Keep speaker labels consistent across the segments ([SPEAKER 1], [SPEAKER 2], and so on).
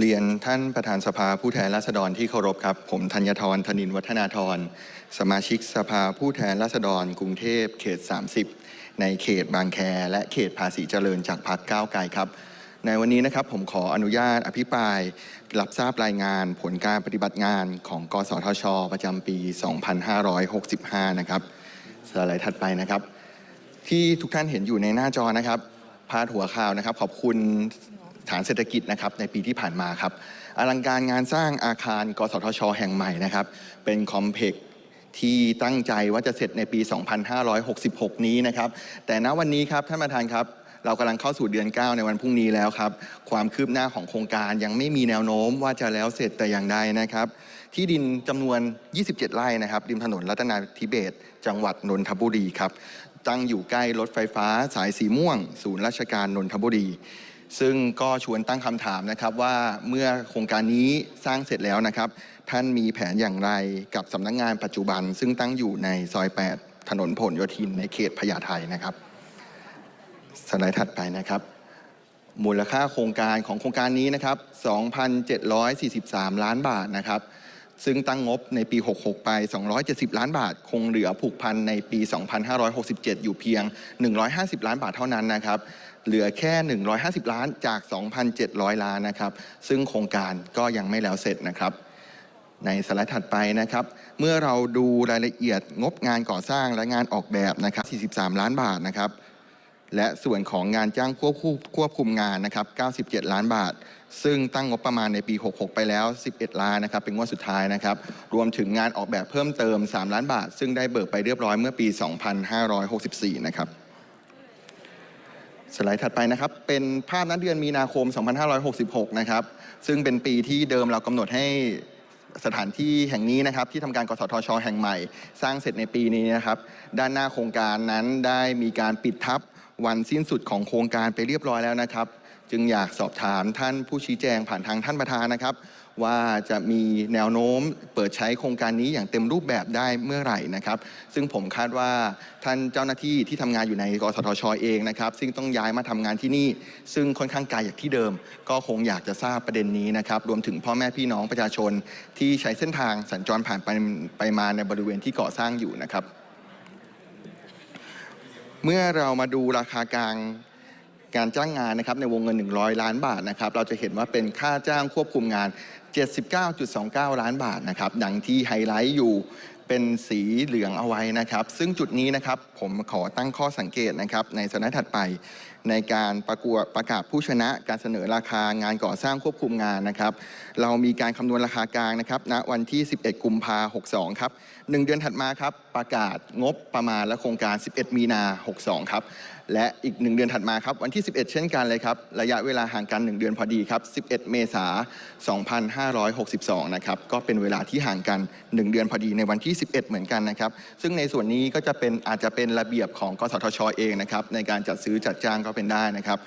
[SPEAKER 1] เรียนท่านประธานสภาผู้แทนราษฎรที่เคารพครับ ผมธัญทรธนินวัฒนาธรสมาชิกสภาผู้แทนราษฎร กรุงเทพเขต 30 ในเขตบางแค และเขตภาษีเจริญจากพรรคก้าวไกลครับ ในวันนี้นะครับผมขออนุญาตอภิปราย รับทราบรายงานผลการปฏิบัติงานของกสทช ประจำปี 2565 นะครับสไลด์ถัดไปนะครับ ที่ทุกท่านเห็นอยู่ในหน้าจอนะครับพาดหัวข่าวนะครับ ขอบคุณ ฐานเศรษฐกิจนะครับในปีที่ผ่านมาครับอลังการงานสร้างอาคารกสทช แห่งใหม่นะครับเป็นคอมเพล็กที่ตั้งใจว่าจะเสร็จในปี 2566 นี้นะครับ แต่ณวันนี้ครับท่านประธานครับ เรากำลังเข้าสู่เดือน 9 ในวันพรุ่งนี้แล้วครับ ความคืบหน้าของโครงการยังไม่มีแนวโน้มว่าจะแล้วเสร็จแต่อย่างใดนะครับ ที่ดินจำนวน 27 ไร่นะครับริมถนนรัตนาธิเบศจังหวัดนนทบุรีครับตั้งอยู่ใกล้รถไฟฟ้าสายสีม่วง ศูนย์ราชการนนทบุรี ซึ่งก็ชวนตั้งคำถามนะครับว่าเมื่อโครงการนี้สร้างเสร็จแล้วนะครับ ท่านมีแผนอย่างไรกับสำนักงานปัจจุบัน ซึ่งตั้งอยู่ในซอย 8 ถนนผลโยธินในเขตพญาไทนะครับสไลด์ถัดไปนะครับ มูลค่าโครงการของโครงการนี้นะครับ 2,743 ล้านบาทนะครับ ซึ่งตั้งงบในปี 66 ไป 270 ล้านบาท คงเหลือผูกพันในปี 2567 อยู่เพียง 150 ล้านบาทเท่านั้นนะครับ เหลือแค่ 150 ล้านจาก 2,700 ล้านนะครับ ซึ่งโครงการก็ยังไม่แล้วเสร็จนะครับ ในสไลด์ถัดไปนะครับ เมื่อเราดูรายละเอียดงบงานก่อสร้างและงานออกแบบนะครับ 43 ล้านบาทนะครับ และส่วนของงานจ้างควบคุมควบคุมงานนะครับ 97 ล้านบาท ซึ่งตั้งงบประมาณในปี 66 ไปแล้ว 11 ล้านนะครับ เป็นงวดสุดท้ายนะครับ รวมถึงงานออกแบบเพิ่มเติม 3 ล้านบาท ซึ่งได้เบิกไปเรียบร้อยเมื่อปี 2564 นะครับ สไลด์ถัดไปนะครับ เป็นภาพนัดเดือนมีนาคม 2566 นะครับ ซึ่งเป็นปีที่เดิมเรากำหนดให้สถานที่แห่งนี้นะครับที่ทำการกสทช แห่งใหม่ สร้างเสร็จในปีนี้นะครับ ด้านหน้าโครงการนั้นได้มีการปิดทับ วันสิ้นสุดของโครงการไปเรียบร้อยแล้วนะครับ จึงอยากสอบถามท่านผู้ชี้แจงผ่านทางท่านประธานนะครับ ว่าจะมีแนวโน้มเปิดใช้โครงการนี้อย่างเต็มรูปแบบได้เมื่อไหร่นะครับ ซึ่งผมคาดว่าท่านเจ้าหน้าที่ที่ทำงานอยู่ในกสทชเองนะครับ ซึ่งต้องย้ายมาทำงานที่นี่ ซึ่งค่อนข้างไกลจากที่เดิม ก็คงอยากจะทราบประเด็นนี้นะครับ รวมถึงพ่อแม่พี่น้องประชาชนที่ใช้เส้นทางสัญจรผ่านไปไปมาในบริเวณที่ก่อสร้างอยู่นะครับ เมื่อเรามาดูราคากลางการจ้างงานนะครับในวงเงิน 100 ล้านบาทนะครับเราจะเห็นว่าเป็นค่าจ้างควบคุมงาน 79.29 ล้านบาทนะครับดังที่ไฮไลท์อยู่เป็นสีเหลืองเอาไว้นะครับ ซึ่งจุดนี้นะครับผมขอตั้งข้อสังเกตนะครับในสไลด์ถัดไปในการประกวดประกาศผู้ชนะการเสนอราคางานก่อสร้างควบคุมงานนะครับ เรามีการคำนวณราคากลางนะครับณวันที่ 11 กุมภา62 ครับ 1 เดือนถัดมาครับ ประกาศงบประมาณและโครงการ 11 มีนา 62 ครับ และอีก 1 เดือนถัดมาครับ วันที่ 11 เช่นกันเลยครับ ระยะเวลาห่างกัน 1 เดือนพอดีครับ 11 เมษายน 2562 นะครับ ก็เป็นเวลาที่ห่างกัน 1 เดือนพอดีในวันที่ 11 เหมือนกันนะครับ ซึ่งในส่วนนี้ก็จะเป็นอาจจะเป็นระเบียบของกสทชเองนะครับในการจัดซื้อจัดจ้างก็เป็นได้นะครับ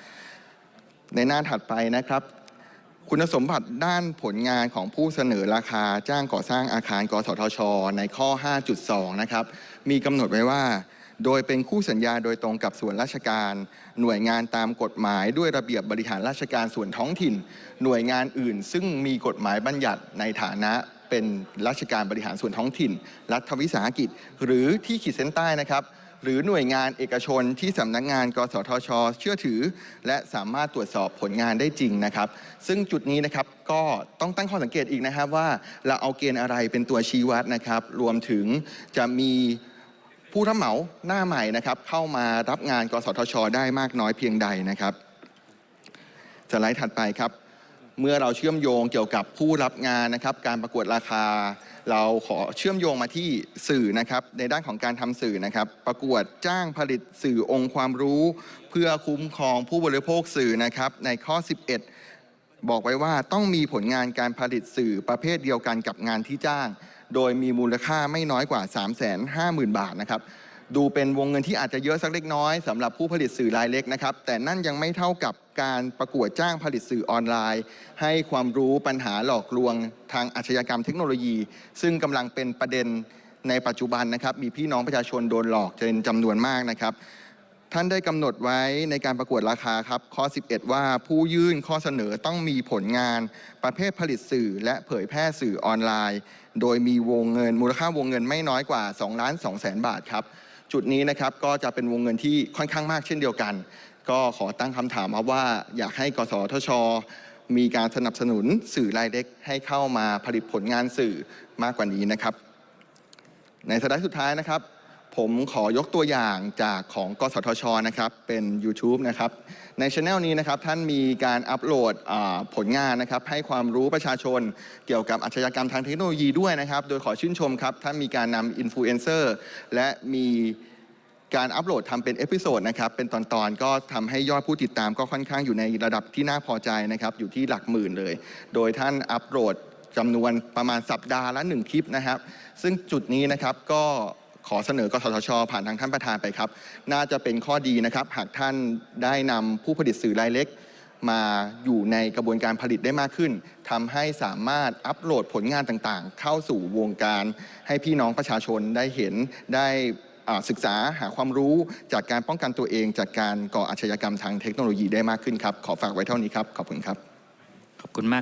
[SPEAKER 1] ในหน้าถัดไปนะครับ คุณสมบัติด้านผลงานของผู้เสนอราคาจ้างก่อสร้างอาคารกสทช ในข้อ 5.2 นะครับ มีกำหนดไว้ว่า โดยเป็นคู่สัญญาโดยตรงกับส่วนราชการ หน่วยงานตามกฎหมายด้วยระเบียบบริหารราชการส่วนท้องถิ่น หน่วยงานอื่น ซึ่งมีกฎหมายบัญญัติในฐานะเป็นราชการบริหารส่วนท้องถิ่น รัฐวิสาหกิจ หรือที่ขีดเส้นใต้นะครับ หรือหน่วยงานเอกชนที่สำนักงาน กสทช เชื่อถือ และสามารถตรวจสอบผลงานได้จริงนะครับ ซึ่งจุดนี้นะครับก็ต้องตั้งข้อสังเกตอีกนะครับว่าเราเอาเกณฑ์อะไรเป็นตัวชี้วัดนะครับ รวมถึงจะมีผู้รับเหมาหน้าใหม่นะครับ เข้ามารับงาน กสทช ได้มากน้อยเพียงใดนะครับสไลด์ถัดไปครับ เมื่อเราเชื่อมโยงเกี่ยวกับผู้รับงานนะครับ การประกวดราคา เราขอเชื่อมโยงมาที่สื่อนะครับ ในด้านของการทำสื่อนะครับ ประกวดจ้างผลิตสื่อองค์ความรู้ เพื่อคุ้มครองผู้บริโภคสื่อนะครับ ในข้อ 11 บอกไว้ว่าต้องมีผลงานการผลิตสื่อประเภทเดียวกันกับงานที่จ้าง โดยมีมูลค่าไม่น้อยกว่า 350,000 บาทนะครับ ดูเป็นวงเงินที่อาจจะเยอะสักเล็กน้อยสำหรับผู้ผลิตสื่อรายเล็กนะครับ แต่นั่นยังไม่เท่ากับการประกวดจ้างผลิตสื่อออนไลน์ ให้ความรู้ปัญหาหลอกลวงทางอาชญากรรมเทคโนโลยี ซึ่งกำลังเป็นประเด็นในปัจจุบันนะครับ มีพี่น้องประชาชนโดนหลอกเป็นจำนวนมากนะครับ ท่านได้กำหนดไว้ในการประกวดราคาครับข้อ 11 ว่าผู้ยื่นข้อเสนอต้องมีผลงานประเภทผลิตสื่อ และเผยแพร่สื่อออนไลน์ โดยมีวงเงินมูลค่าวงเงินไม่น้อยกว่า2ล้าน2แสนบาทครับ จุดนี้นะครับก็จะเป็นวงเงินที่ค่อนข้างมากเช่นเดียวกัน ก็ขอตั้งคำถามมาว่าอยากให้กสทช มีการสนับสนุนสื่อรายเล็กให้เข้ามาผลิตผลงานสื่อมากกว่านี้นะครับ ในสไลด์สุดท้ายนะครับ ผมขอยกตัวอย่างจากของกสทชนะครับเป็น YouTube นะครับในช anel นี้นะครับท่านมีการอัปโหลดผลงานนะครับให้ความรู้ประชาชนเกี่ยวกับอาชญากรรมทางเทคโนโลยีด้วยนะครับ โดยขอชื่นชมครับท่านมีการนำอินฟลูเอนเซอร์และมีการอัปโหลดทำเป็นเอพิโซดนะครับเป็นตอนๆ ก็ทำให้ยอดผู้ติดตามก็ค่อนข้างอยู่ในระดับที่น่าพอใจนะครับอยู่ที่หลักหมื่นเลย โดยท่านอัปโหลดจำนวนประมาณสัปดาห์ละหนึ่งคลิปนะครับ ซึ่งจุดนี้นะครับก็ ขอเสนอกสทช ผ่านทางท่านประธานไปครับ น่าจะเป็นข้อดีนะครับ หากท่านได้นำผู้ผลิตสื่อรายเล็ก มาอยู่ในกระบวนการผลิตได้มากขึ้นทำให้สามารถอัปโหลดผลงานต่างๆ เข้าสู่วงการ ให้พี่น้องประชาชนได้เห็นได้ศึกษาหาความรู้จากการป้องกันตัวเอง จากการก่ออาชญากรรมทางเทคโนโลยีได้มากขึ้นครับ ขอฝากไว้เท่านี้ครับ ขอบคุณครับ
[SPEAKER 2] ขอบคุณมาก